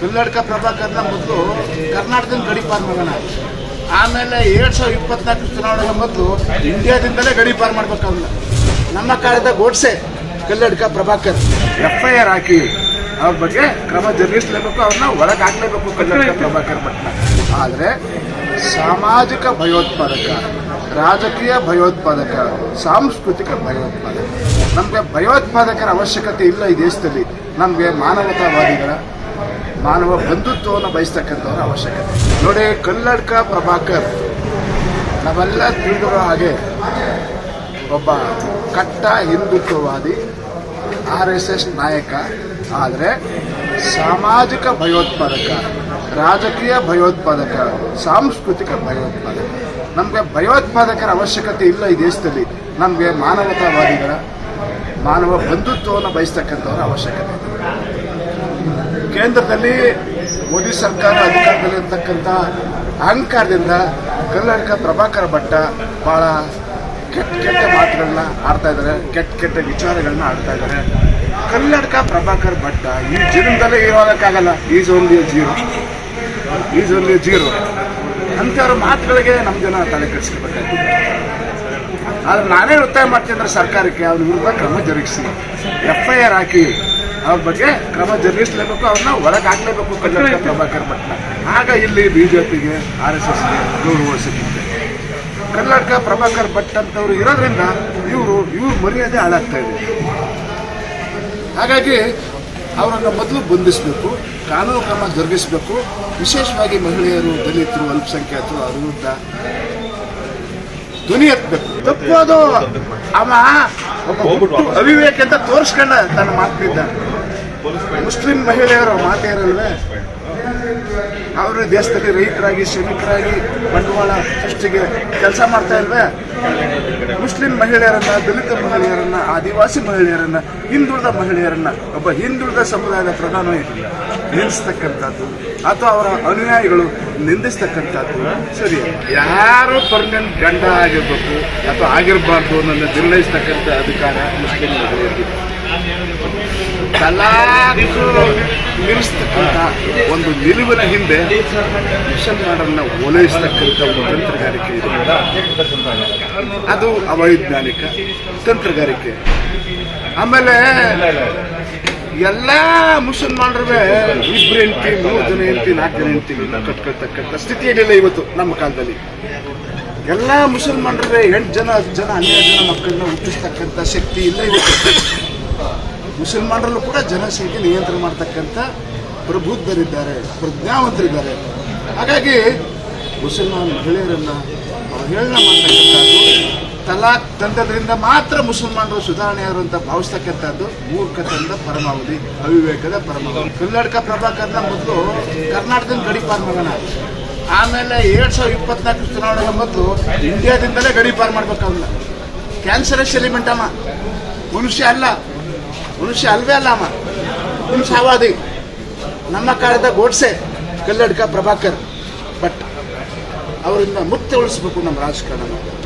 ಕಲ್ಲಡ್ಕ ಪ್ರಭಾಕರ್ನ ಮೊದಲು ಕರ್ನಾಟಕದ ಗಡಿಪಾರ್ ಮಾಡೋಣ ಆಮೇಲೆ ಎರಡ್ ಸಾವಿರದ ಇಪ್ಪತ್ನಾಲ್ಕು ಚುನಾವಣೆಗೆ ಮೊದಲು ಇಂಡಿಯಾದಿಂದಲೇ ಗಡಿಪಾರ್ ಮಾಡ್ಬೇಕು ಅವ್ರನ್ನ ನಮ್ಮ ಕಾಲದ Godse Kalladka Prabhakar. F I R ಹಾಕಿ ಅವ್ರ ಬಗ್ಗೆ ಕ್ರಮ ಜರುಗಿಸಲೇಬೇಕು, ಅವ್ರನ್ನ ಒಳಗೆ ಹಾಕ್ಲೇಬೇಕು ಕಲ್ಲಡ್ಕ ಪ್ರಭಾಕರ್ ಭಟ್ನ ಆದರೆ ಸಾಮಾಜಿಕ ಭಯೋತ್ಪಾದಕ, ರಾಜಕೀಯ ಭಯೋತ್ಪಾದಕ, ಸಾಂಸ್ಕೃತಿಕ ಭಯೋತ್ಪಾದಕ, ನಮಗೆ ಭಯೋತ್ಪಾದಕರ ಅವಶ್ಯಕತೆ ಇಲ್ಲ ಈ ದೇಶದಲ್ಲಿ. ನಮಗೆ ಮಾನವತಾವಾದಿಗಳ ಮಾನವ ಬಂಧುತ್ವವನ್ನು ಬಯಸ್ತಕ್ಕಂಥವ್ರ ಅವಶ್ಯಕತೆ. ನೋಡಿ ಕಲ್ಲಡ್ಕ ಪ್ರಭಾಕರ್, ನಾವೆಲ್ಲ ತಿಳಿದಿರೋ ಹಾಗೆ ಒಬ್ಬ ಕಟ್ಟ ಹಿಂದುತ್ವವಾದಿ, ಆರ್ ಎಸ್ ಎಸ್ ನಾಯಕ. ಆದರೆ ಸಾಮಾಜಿಕ ಭಯೋತ್ಪಾದಕ, ರಾಜಕೀಯ ಭಯೋತ್ಪಾದಕ, ಸಾಂಸ್ಕೃತಿಕ ಭಯೋತ್ಪಾದಕ. ನಮಗೆ ಭಯೋತ್ಪಾದಕರ ಅವಶ್ಯಕತೆ ಇಲ್ಲ ಈ ದೇಶದಲ್ಲಿ. ನಮಗೆ ಮಾನವತಾವಾದಿಗಳ, ಮಾನವ ಬಂಧುತ್ವವನ್ನು ಬಯಸ್ತಕ್ಕಂಥವ್ರ ಅವಶ್ಯಕತೆ. ಕೇಂದ್ರದಲ್ಲಿ ಮೋದಿ ಸರ್ಕಾರ ಅಧಿಕಾರದಲ್ಲಿರ್ತಕ್ಕಂಥ ಅಹಂಕಾರದಿಂದ ಕರ್ನಾಟಕ ಪ್ರಭಾಕರ ಭಟ್ಟ ಬಹಳ ಕೆಟ್ಟ ಕೆಟ್ಟ ಮಾತುಗಳನ್ನ ಆಡ್ತಾ ಇದ್ದಾರೆ, ಕೆಟ್ಟ ಕೆಟ್ಟ ವಿಚಾರಗಳನ್ನ ಆಡ್ತಾ ಇದ್ದಾರೆ. ಕರ್ನಾಟಕ ಪ್ರಭಾಕರ್ ಭಟ್ಟ ಈ ಜೀವನದಲ್ಲೇ ಇರೋದಕ್ಕಾಗಲ್ಲ is only zero is only zero ಅಂಥವ್ರ ಮಾತುಗಳಿಗೆ ನಮ್ಮ ಜನ ತಲೆ ಕೆಡಿಸ್ಕೋಬೇಕಾಗ್ತದೆ ಆದ್ರೆ ನಾನೇ ಒತ್ತಾಯ ಮಾಡ್ತೀನಿ ಅಂದ್ರೆ ಸರ್ಕಾರಕ್ಕೆ ಅವ್ರ ವಿರುದ್ಧ ಕ್ರಮ ಜರುಗಿಸಿ. ಎಫ್ ಐ ಆರ್ ಹಾಕಿ ಅವ್ರ ಬಗ್ಗೆ ಕ್ರಮ ಜರುಗಿಸಲೇಬೇಕು ಅವ್ರನ್ನ ಒಳಗೆ ಹಾಕ್ಲೇಬೇಕು ಕಲ್ಯಾಣ ಪ್ರಭಾಕರ್ ಭಟ್ನ ಆಗ ಇಲ್ಲಿ ಬಿಜೆಪಿಗೆ ಆರ್ ಎಸ್ ಎಸ್ಗೆ ಗೌರವ ಸಿಗುತ್ತೆ. ಕರ್ನಾಟಕ ಪ್ರಭಾಕರ್ ಭಟ್ ಅಂತವ್ರು ಇರೋದ್ರಿಂದ ಇವರು ಇವ್ರ ಮರ್ಯಾದೆ ಹಾಳಾಗ್ತಾ ಇದೆ. ಹಾಗಾಗಿ ಅವರನ್ನು ಮೊದಲು ಬಂಧಿಸಬೇಕು ಕಾನೂನು ಕ್ರಮ ಜರುಗಿಸಬೇಕು. ವಿಶೇಷವಾಗಿ ಮಹಿಳೆಯರು ದಲಿತರು ಅಲ್ಪಸಂಖ್ಯಾತರು ಅವ್ರ ವಿರುದ್ಧ ಧ್ವನಿ ಎತ್ತಬೇಕು. ತಪ್ಪೋದು ಅದು. ಅವ ಅವಿವೇಕ ಅಂತ ತೋರಿಸ್ಕೊಂಡ ತನ್ನ ಮಾತಿನಿಂದ. ಮುಸ್ಲಿಂ ಮಹಿಳೆಯರು ಮಾತೇರಲ್ವೇ ಅವರು ದೇಶದಲ್ಲಿ ರೈತರಾಗಿ, ಶ್ರಮಿಕರಾಗಿ ಬಂಡವಾಳ ಸೃಷ್ಟಿಗೆ ಕೆಲಸ ಮಾಡ್ತಾ ಇಲ್ವೇ? ಮುಸ್ಲಿಂ ಮಹಿಳೆಯರನ್ನ, ದಲಿತ ಮಹಿಳೆಯರನ್ನ, ಆದಿವಾಸಿ ಮಹಿಳೆಯರನ್ನ, ಹಿಂದುಳಿದ ಮಹಿಳೆಯರನ್ನ, ಒಬ್ಬ ಹಿಂದುಳಿದ ಸಮುದಾಯದ ಪ್ರಧಾನಿ ನಿಲ್ಲಿಸ್ತಕ್ಕಂಥದ್ದು, ಅಥವಾ ಅವರ ಅನುಯಾಯಿಗಳು ನಿಂದಿಸ್ತಕ್ಕಂಥದ್ದು. ಸರಿ, ಯಾರು ಪರ್ಮನೆಂಟ್ ಗಂಡ ಆಗಿರ್ಬೇಕು ಅಥವಾ ಆಗಿರಬಾರ್ದು ಅನ್ನೋದನ್ನ ನಿರ್ಣಯಿಸ್ತಕ್ಕಂಥ ಅಧಿಕಾರ ಮುಸ್ಲಿಂ ಮಹಿಳೆಯರಿಗೆ ತಲಾಖು ನಿಲ್ಲಿಸ್ತಕ್ಕಂಥ ಒಂದು ನಿಲುವಿನ ಹಿಂದೆ ಮುಸಲ್ಮಾನರನ್ನ ಓಲೈಸ್ತಕ್ಕಂಥ ಒಂದು ತಂತ್ರಗಾರಿಕೆ ಇದೆ. ಅದು ಅವೈಜ್ಞಾನಿಕ ತಂತ್ರಗಾರಿಕೆ. ಆಮೇಲೆ ಎಲ್ಲ ಮುಸಲ್ಮಾನರು ಇಬ್ಬರು ಎಂಟಿ ಮೂರು ಜನ ಹೆಂಡತಿ, ನಾಲ್ಕು ಜನ ಎಂಟಿ ಕಟ್ಕೊಳ್ತಕ್ಕಂಥ ಸ್ಥಿತಿಯಲ್ಲಿಲ್ಲ ಇವತ್ತು ನಮ್ಮ ಕಾಲದಲ್ಲಿ. ಎಲ್ಲ ಮುಸಲ್ಮಾನರಿಗೆ ಎಂಟು ಜನ, ಹತ್ತು ಜನ, ಹನ್ನೆರಡು ಜನ ಮಕ್ಕಳನ್ನ ಹುಟ್ಟಿಸ್ತಕ್ಕಂಥ ಶಕ್ತಿ ಇಲ್ಲ ಇವತ್ತು. ಮುಸಲ್ಮಾನರಲ್ಲೂ ಕೂಡ ಜನಸಂಖ್ಯೆ ನಿಯಂತ್ರಣ ಮಾಡ್ತಕ್ಕಂಥ ಪ್ರಬುದ್ಧರಿದ್ದಾರೆ, ಪ್ರಜ್ಞಾವಂತರಿದ್ದಾರೆ. ಹಾಗಾಗಿ ಮುಸಲ್ಮಾನ್ ಮಹಿಳೆಯರನ್ನ ಅವಹೇಳನ ಮಾಡ್ತಕ್ಕಂಥದ್ದು ತಲಾಕ್ ತಂತ್ರದಿಂದ ಮಾತ್ರ ಮುಸಲ್ಮಾನರು ಸುಧಾರಣೆಯಾರು ಅಂತ ಭಾವಿಸ್ತಕ್ಕಂಥದ್ದು ಮೂರ್ಖತನದ ಪರಮಾವಧಿ, ಅವಿವೇಕದ ಪರಮಾವಧಿ. ಕರ್ನಾಟಕ ಪ್ರಭಾಕರ್ನ ಮೊದಲು ಕರ್ನಾಟಕದ ಗಡಿಪಾರ್ ಮಾಡೋಣ ಆಮೇಲೆ ಎರಡ್ ಸಾವಿರದ ಇಪ್ಪತ್ನಾಲ್ಕು ಚುನಾವಣೆಗೆ ಮೊದಲು ಇಂಡಿಯಾದಿಂದಲೇ ಗಡಿಪಾರ್ ಮಾಡ್ಬೇಕು ಅವ್ರನ್ನ ಕ್ಯಾನ್ಸರಸ್ ಎಲಿಮೆಂಟ್ ಅಮ್ಮ. ಮನುಷ್ಯ ಅಲ್ಲ. ಮನುಷ್ಯ ಅಲ್ವೇ ಅಲ್ಲ ಅಮ್ಮ. ಸಾವಾದಿ. ನಮ್ಮ ಕಾಲದ ಗೋಡ್ಸೆ, ಕಲ್ಲಡ್ಕ ಪ್ರಭಾಕರ್. ಬಟ್ ಅವರಿಂದ ಮುಕ್ತಗೊಳಿಸಬೇಕು ನಮ್ಮ ರಾಜಕಾರಣ.